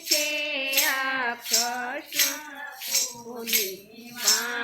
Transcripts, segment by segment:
છે અક્ષર પૂર્ણિમા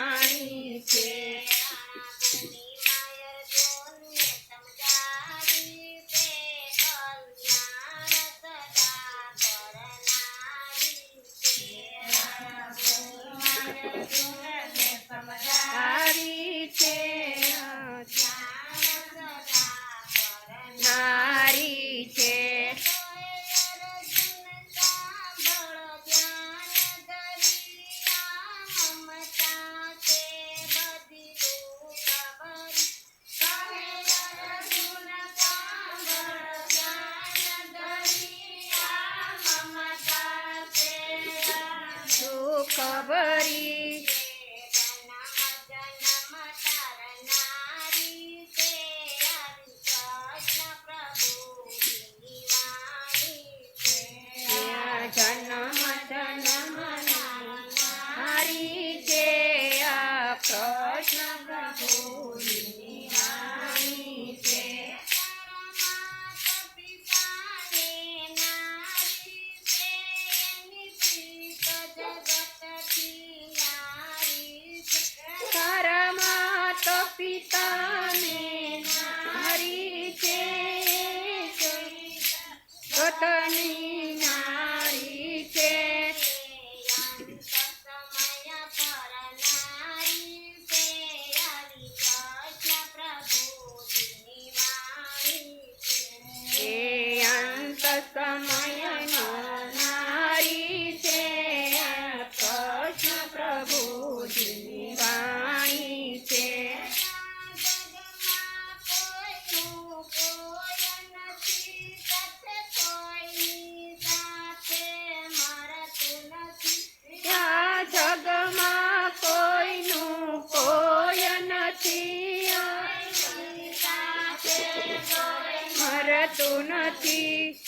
আমরা করি મરતું નથી.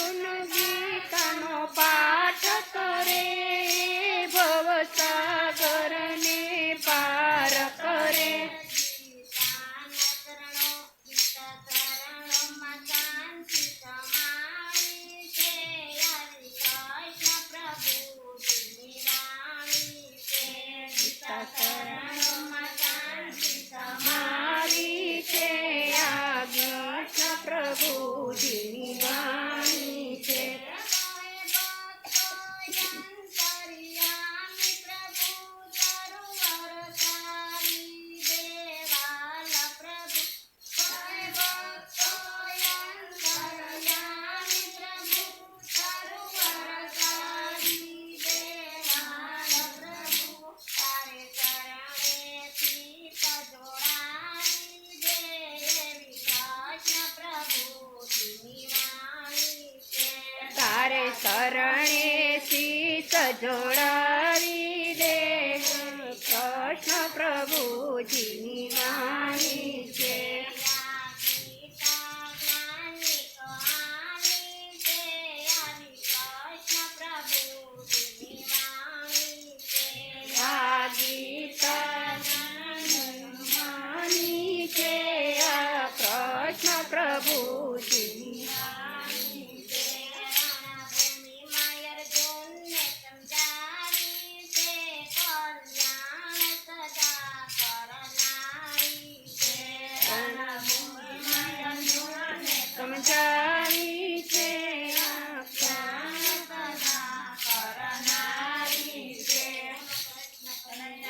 শোনো શરણે શીત જોડાવી દે. કૃષ્ણ પ્રભુજીની વાણી